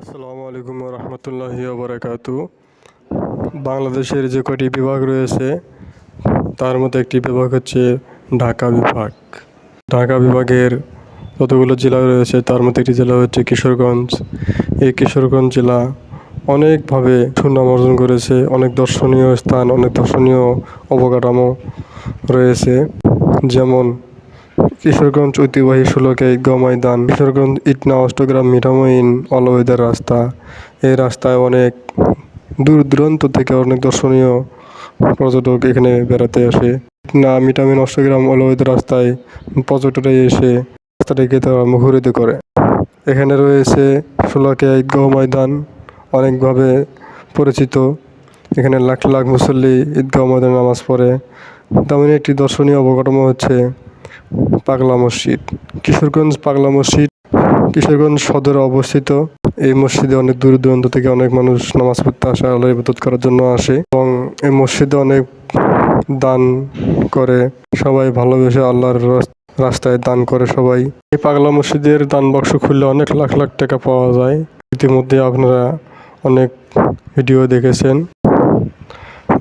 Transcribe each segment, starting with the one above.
আসসালামু আলাইকুম রহমতুল্লাহি বারাকাতু বাংলাদেশের যে কটি বিভাগ রয়েছে, তার মধ্যে একটি বিভাগ হচ্ছে ঢাকা বিভাগ। ঢাকা বিভাগের যতগুলো জেলা রয়েছে, তার মধ্যে একটি জেলা হচ্ছে কিশোরগঞ্জ। এই কিশোরগঞ্জ জেলা অনেকভাবে সুনাম অর্জন করেছে, অনেক দর্শনীয় স্থান, অনেক দর্শনীয় অবকাঠামো রয়েছে। যেমন কিশোরগঞ্জ ঐতিহ্যবাহী ঈদগাঁও ময়দান, কিশোরগঞ্জ ইটনা অষ্টগ্রাম মিঠামইন অলওয়েদার রাস্তা। এই রাস্তায় অনেক দূর দূরান্ত থেকে অনেক দর্শনীয় পর্যটক এখানে বেড়াতে আসে। ইটনা মিঠামইন অষ্টগ্রাম অলওয়েদার রাস্তায় পর্যটকরা এসে রাস্তাটাকে তারা মুখরিত করে। এখানে রয়েছে ষোলকে ঈদগাঁও ময়দান, অনেকভাবে পরিচিত। এখানে লাখ লাখ মুসল্লি ঈদগাঁও ময়দানে নামাজ পড়ে। তেমনই একটি দর্শনীয় অবকাঠামো হচ্ছে পাগলা মসজিদ। কিশোরগঞ্জ পাগলা মসজিদ। কিশোরগঞ্জ সদরে অবস্থিত। এই মসজিদে অনেক দূর দূরান্ত থেকে অনেক মানুষ নামাজ পড়তে আসে আল্লাহ ইবাদত করার জন্য আসে এবং এই মসজিদে অনেক দান করে, সবাই ভালোবেসে আল্লাহর রাস- রাস্তায় দান করে সবাই। এই পাগলা মসজিদের দান বাক্স খুললে অনেক লাখ লাখ টাকা পাওয়া যায়। ইতিমধ্যে আপনারা অনেক ভিডিও দেখেছেন।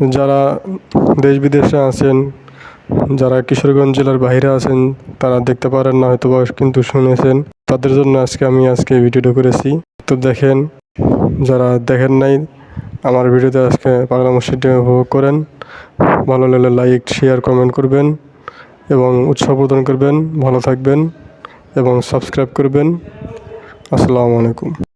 যারা দেশ বিদেশে আছেন যারা কিশোরগঞ্জ জেলার বাইরে আছেন, তারা দেখতে পারেন না হয়তো বা কিন্তু শুনেছেন। তাদের জন্য আজকে আমি আজকে ভিডিওটা করেছি। তো দেখেন, যারা দেখেন নাই, আমার ভিডিওতে আজকে বাংলা মসজিদটি উপভোগ করেন। ভালো লাগলে লাইক শেয়ার কমেন্ট করবেন এবং উৎসাহ প্রদান করবেন। ভালো থাকবেন এবং সাবস্ক্রাইব করবেন। আসসালামু আলাইকুম।